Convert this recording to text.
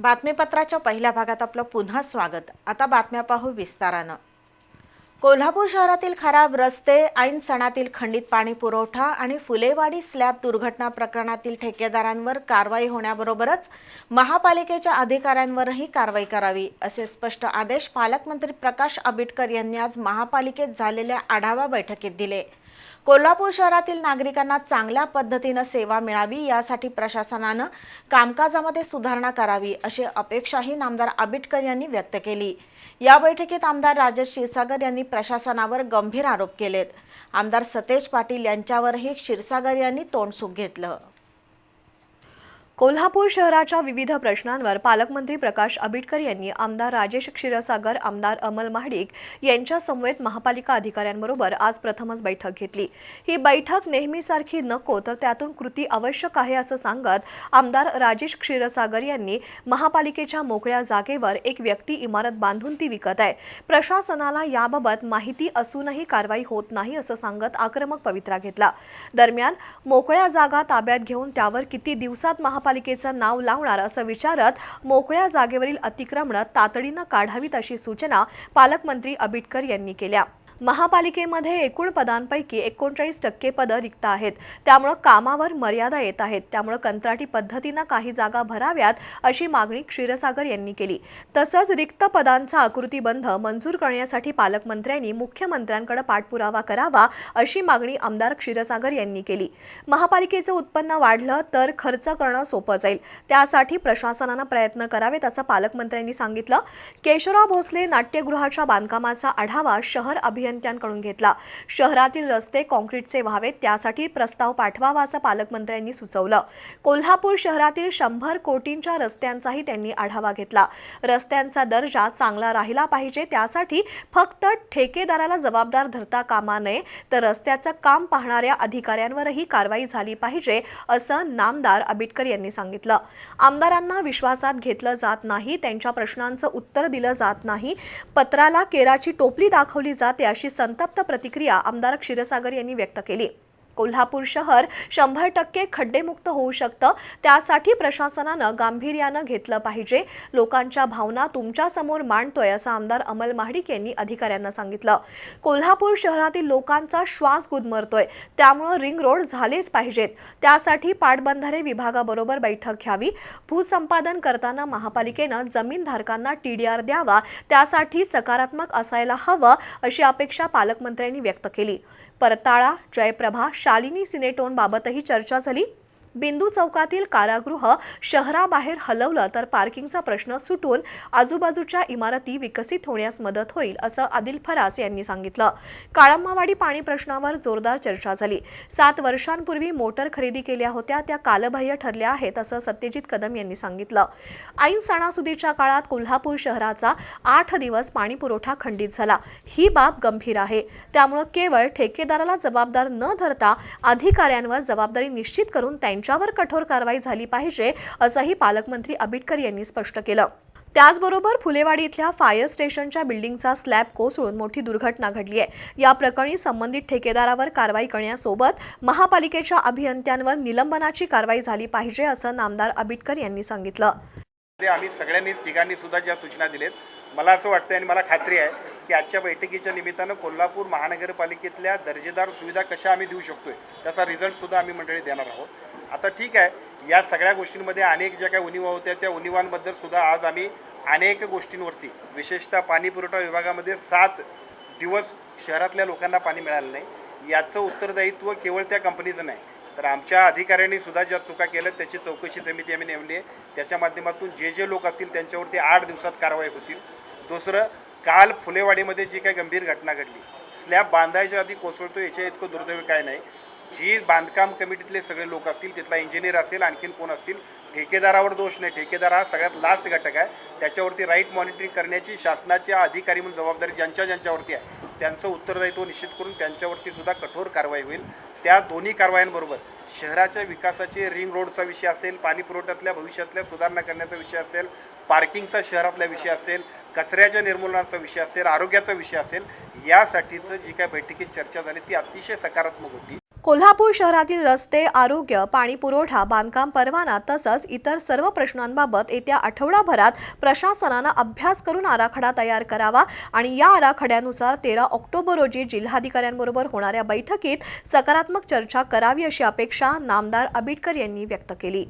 बातमीपत्राच्या पहिल्या भागात आपलं पुन्हा स्वागत. आता बातम्या पाहू विस्तारानं. कोल्हापूर शहरातील खराब रस्ते ऐन सणातील खंडित पाणी पुरवठा आणि फुलेवाडी स्लॅब दुर्घटना प्रकरणातील ठेकेदारांवर कारवाई होण्याबरोबरच महापालिकेच्या अधिकाऱ्यांवरही कारवाई करावी असे स्पष्ट आदेश पालकमंत्री प्रकाश आंबेडकर यांनी आज महापालिकेत झालेल्या आढावा बैठकीत दिले. कोल्हापूर शहरातील नागरिकांना चांगल्या पद्धतीनं सेवा मिळावी यासाठी प्रशासनानं कामकाजामध्ये सुधारणा करावी अशी अपेक्षाही नामदार आबिटकर यांनी व्यक्त केली. या बैठकीत आमदार राजेश क्षीरसागर यांनी प्रशासनावर गंभीर आरोप केलेत. आमदार सतेज पाटील यांच्यावरही क्षीरसागर यांनी तोंडसुख घेतलं. कोल्हापूर शहराच्या विविध प्रश्नांवर पालकमंत्री प्रकाश आंबेडकर यांनी आमदार राजेश क्षीरसागर आमदार अमल महाडिक यांच्या समवेत महापालिका अधिकाऱ्यांबरोबर आज प्रथमच बैठक घेतली. ही बैठक नेहमीसारखी नको तर त्यातून कृती आवश्यक आहे असं सांगत आमदार राजेश क्षीरसागर यांनी महापालिकेच्या मोकळ्या जागेवर एक व्यक्ती इमारत बांधून ती विकत आहे. प्रशासनाला याबाबत माहिती असूनही कारवाई होत नाही असं सांगत आक्रमक पवित्रा घेतला. दरम्यान मोकळ्या जागा ताब्यात घेऊन त्यावर किती दिवसात महापालिकेचं नाव लावणार असं विचारत मोकळ्या जागेवरील अतिक्रमणं तातडीनं काढावीत अशी सूचना पालकमंत्री अबिटकर यांनी केल्या. महापालिकेमध्ये एकूण पदांपैकी एकोणचाळीस टक्के पदं रिक्त आहेत. त्यामुळं कामावर मर्यादा येत आहेत. त्यामुळं कंत्राटी पद्धतीनं काही जागा भराव्यात अशी मागणी क्षीरसागर यांनी केली. तसंच रिक्त पदांचा आकृतीबंध मंजूर करण्यासाठी पालकमंत्र्यांनी मुख्यमंत्र्यांकडे पाठपुरावा करावा अशी मागणी आमदार क्षीरसागर यांनी केली. महापालिकेचं उत्पन्न वाढलं तर खर्च करणं सोपं जाईल. त्यासाठी प्रशासनानं प्रयत्न करावेत असं पालकमंत्र्यांनी सांगितलं. केशवराव भोसले नाट्यगृहाच्या बांधकामाचा आढावा शहर अभियंत्यांकडून घेतला. शहरातील रस्ते कॉन्क्रीटचे व्हावेत त्यासाठी प्रस्ताव पाठवावा असं पालकमंत्र्यांनी सुचवलं. कोल्हापूर शहरातील शंभर कोटींच्या रस्त्यांचाही त्यांनी आढावा घेतला. रस्त्यांचा दर्जा चांगला राहिला पाहिजे त्यासाठी फक्त ठेकेदाराला जबाबदार धरता कामा नये तर रस्त्याचं काम पाहणाऱ्या अधिकाऱ्यांवरही कारवाई झाली पाहिजे असं नामदार आंबेडकर यांनी सांगितलं. आमदारांना विश्वासात घेतलं जात नाही त्यांच्या प्रश्नांचं उत्तर दिलं जात नाही. पत्राला केराची टोपली दाखवली जाते अशी संतप्त प्रतिक्रिया आमदार क्षीरसागर यांनी व्यक्त केली. कोल्हापूर शहर शंभर टक्के खड्डेमुक्त होऊ शकतं. त्यासाठी प्रशासनानं गांभीर्यानं घेतलं पाहिजे. लोकांच्या भावना तुमच्यासमोर मांडतोय असं आमदार अमल महाडिक यांनी अधिकाऱ्यांना सांगितलं. कोल्हापूर शहरातील लोकांचा श्वास गुदमरतोय. त्यामुळं रिंग रोड झालेच पाहिजेत. त्यासाठी पाटबंधारे विभागाबरोबर बैठक घ्यावी. भूसंपादन करताना महापालिकेनं जमीनधारकांना टीडीआर द्यावा. त्यासाठी सकारात्मक असायला हवं अशी अपेक्षा पालकमंत्र्यांनी व्यक्त केली. परताळा जयप्रभा शालिनी सिनेटोन बाबतही चर्चा झाली. बिंदू चौकातील कारागृह शहराबाहेर हलवलं तर पार्किंगचा प्रश्न सुटून आजूबाजूच्या इमारती विकसित होण्यास मदत होईल असं आदिल फरास यांनी सांगितलं. काळंबावाडी पाणी प्रश्नावर जोरदार चर्चा झाली. सात वर्षांपूर्वी मोटर खरेदी केल्या होत्या त्या कालबाह्य ठरल्या आहेत असं सत्यजित कदम यांनी सांगितलं. ऐन सणासुदीच्या काळात कोल्हापूर शहराचा आठ दिवस पाणी पुरवठा खंडित झाला. ही बाब गंभीर आहे. त्यामुळं केवळ ठेकेदाराला जबाबदार न धरता अधिकाऱ्यांवर जबाबदारी निश्चित करून त्यांच्यावर कठोर कारवाई झाली पाहिजे असंही पालकमंत्री आबिटकर यांनी स्पष्ट केलं. त्याचबरोबर फुलेवाडी इथल्या फायर स्टेशनच्या बिल्डिंगचा स्लॅब कोसळून मोठी दुर्घटना घडली आहे या प्रकरणी संबंधित ठेकेदारावर कारवाई करण्यासोबत महापालिकेच्या अभियंत्यांवर निलंबनाची कारवाई झाली पाहिजे असं नामदार आबिटकर यांनी सांगितलं. आम्ही सगळ्यांनीच तिघांनी सुद्धा ज्या सूचना दिलेत मला असं वाटतं आणि मला खात्री आहे की आजच्या बैठकीच्या निमित्तानं कोल्हापूर महानगरपालिकेतल्या दर्जेदार सुविधा कशा आम्ही देऊ शकतोय त्याचा रिझल्टसुद्धा आम्ही मंडळी देणार आहोत. आता ठीक आहे या सगळ्या गोष्टींमध्ये अनेक ज्या काही उणिवा होत्या त्या उणिवांबद्दल सुद्धा आज आम्ही अनेक गोष्टींवरती विशेषतः पाणी पुरवठा विभागामध्ये सात दिवस शहरातल्या लोकांना पाणी मिळालं नाही. याचं उत्तरदायित्व केवळ त्या कंपनीचं नाही. तर आमच्या अधिकाऱ्यांनी सुद्धा ज्या चुका केल्या त्याची चौकशी समिती आम्ही नेमली आहे. त्याच्या माध्यमातून जे जे लोक असतील त्यांच्यावरती आठ दिवसात कारवाई होतील दुसरं काल फुलेवाडीमध्ये जी काही गंभीर घटना घडली स्लॅब बांधायच्या आधी कोसळतो याच्या इतकं दुर्दैव काय नाही. जी बांधकाम कमिटीतले सगळे लोक असतील तिथला इंजिनियर असेल आणखीन कोण असतील ठेकेदारावर दोष नाही. ठेकेदार हा सगळ्यात लास्ट घटक आहे. त्याच्यावरती राईट मॉनिटरिंग करण्याची शासनाच्या अधिकारी म्हणून जबाबदारी ज्यांच्या ज्यांच्यावरती आहे त्यांचं उत्तरदायित्व निश्चित करून त्यांच्यावरती सुद्धा कठोर कारवाई होईल. त्या दोन्ही कारवायांबरोबर शहराच्या विकासाचे रिंग रोडचा विषय असेल पाणी पुरवठ्यातल्या भविष्यातल्या सुधारणा करण्याचा विषय असेल पार्किंगचा शहरातला विषय असेल कचऱ्याच्या निर्मूलनाचा विषय असेल आरोग्याचा विषय असेल यासाठीचं जी काय बैठकीत चर्चा झाली ती अतिशय सकारात्मक होती. कोल्हापूर शहरातील रस्ते आरोग्य पाणी पुरवठा बांधकाम परवाना तसंच इतर सर्व प्रश्नांबाबत येत्या आठवडाभरात प्रशासनानं अभ्यास करून आराखडा तयार करावा आणि या आराखड्यानुसार तेरा ऑक्टोबर रोजी जिल्हाधिकाऱ्यांबरोबर होणाऱ्या बैठकीत सकारात्मक चर्चा करावी अशी अपेक्षा नामदार आबिटकर यांनी व्यक्त केली.